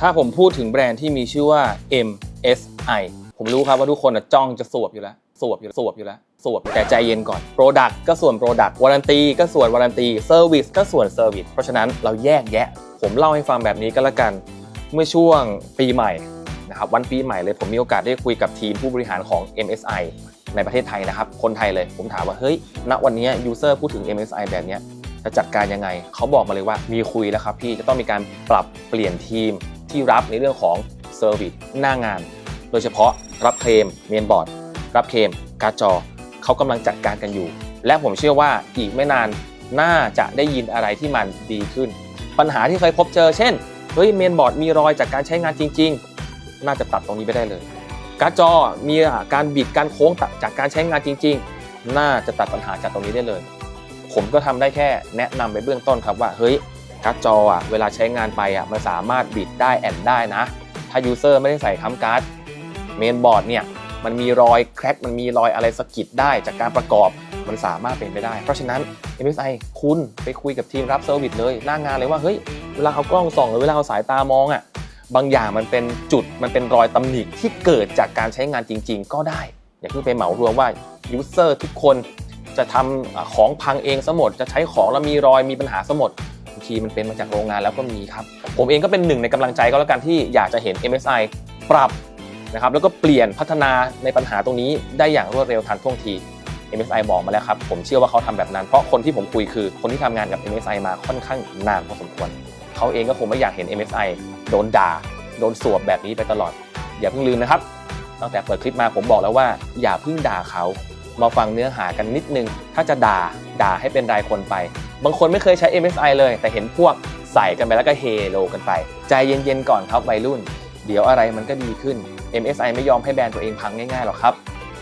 ถ้าผมพูดถึงแบรนด์ที่มีชื่อว่า MSI ผมรู้ครับว่าทุกคนจ้องจะสวบอยู่แล้วสวบอยู่สวบอยู่แล้วสวบแต่ใจเย็นก่อน Product ก็ส่วน Product Warranty ก็ส่วน Warranty Service ก็ส่วน Service เพราะฉะนั้นเราแยกแยะ ผมเล่าให้ฟังแบบนี้ก็แล้วกัน เมื่อช่วงปีใหม่นะครับวันปีใหม่เลยผมมีโอกาสได้คุยกับทีมผู้บริหารของ MSI ในประเทศไทยนะครับ คนไทยเลยผมถามว่า เฮ้ย ณวันนี้ยูเซอร์พูดถึง MSI แบบนี้จะจัดการยังไง เขาบอกมาเลยว่ามีคุยแล้วครับพี่จะต้องมีการปรับเปลี่ยนทีม ที่รับในเรื่องของเซอร์วิสหน้างาน โดยเฉพาะรับเคลมเมนบอร์ดรับเคลมการ์จอเขากำลังจัดการกันอยู่ และผมเชื่อว่าอีกไม่นานน่าจะได้ยินอะไรที่มันดีขึ้น ปัญหาที่เคยพบเจอ เช่นเฮ้ยเมนบอร์ดมีรอยจากการใช้งานจริง ๆ น่าจะตัดตรงนี้ไปได้เลยการ์จอมีการบิดการโค้งจากการใช้งานจริง ๆ น่าจะตัดปัญหาจากตรงนี้ได้เลย ผมก็ทำได้แค่แนะนำไปเบื้องต้นครับว่าเฮ้ย การ์ดจออะเวลาใช้งานไปอะมันสามารถบิดได้แอนได้นะ ถ้ายูเซอร์ไม่ได้ใส่ค้ำการ์ดเมนบอร์ดเนี่ยมันมีรอยแคร็กมันมีรอยอะไรสะกิดได้จากการประกอบมันสามารถเป็นไปได้ เพราะฉะนั้น MSI คุณไปคุยกับทีมรับเซอร์วิสเลย หน้างานเลยว่าเฮ้ยเวลาเอากล้องส่องหรือเวลาเอาสายตามองอะบางอย่างมันเป็นจุดมันเป็นรอยตำหนิที่เกิดจากการใช้งานจริง ๆ ก็ได้ อย่าเพิ่งไปเหมารวมว่ายูเซอร์ทุกคนจะทำของพังเองซะหมด จะใช้ของแล้วมีรอยมีปัญหาซะหมด บางทีมันเป็นมาจากโรงงานแล้วก็มีครับ ผมเองก็เป็นหนึ่งในกำลังใจก็แล้วกันที่อยากจะเห็น MSI ปรับนะครับแล้วก็เปลี่ยนพัฒนาในปัญหาตรงนี้ได้อย่างรวดเร็วทันท่วงที MSI บอกมาแล้วครับ ผมเชื่อว่าเขาทำแบบนั้น เพราะคนที่ผมคุยคือคนที่ทำงานกับ MSI มาค่อนข้างนานพอสมควรเขาเองก็คงไม่อยากเห็น MSI โดนด่า โดนสวบแบบนี้ไปตลอด อย่าเพิ่งลืมนะครับตั้งแต่เปิดคลิปมาผมบอกแล้วว่าอย่าเพิ่งด่าเขา มาฟังเนื้อหากันนิดนึง ถ้าจะด่าด่าให้เป็นรายคนไป บางคนไม่เคยใช้ MSI เลย แต่เห็นพวกใส่กันไปแล้วก็เฮโลกันไป ใจเย็นๆก่อนครับวัยรุ่น เดี๋ยวอะไรมันก็ดีขึ้น MSI ไม่ยอมให้แบรนด์ตัวเองพังง่ายๆหรอกครับ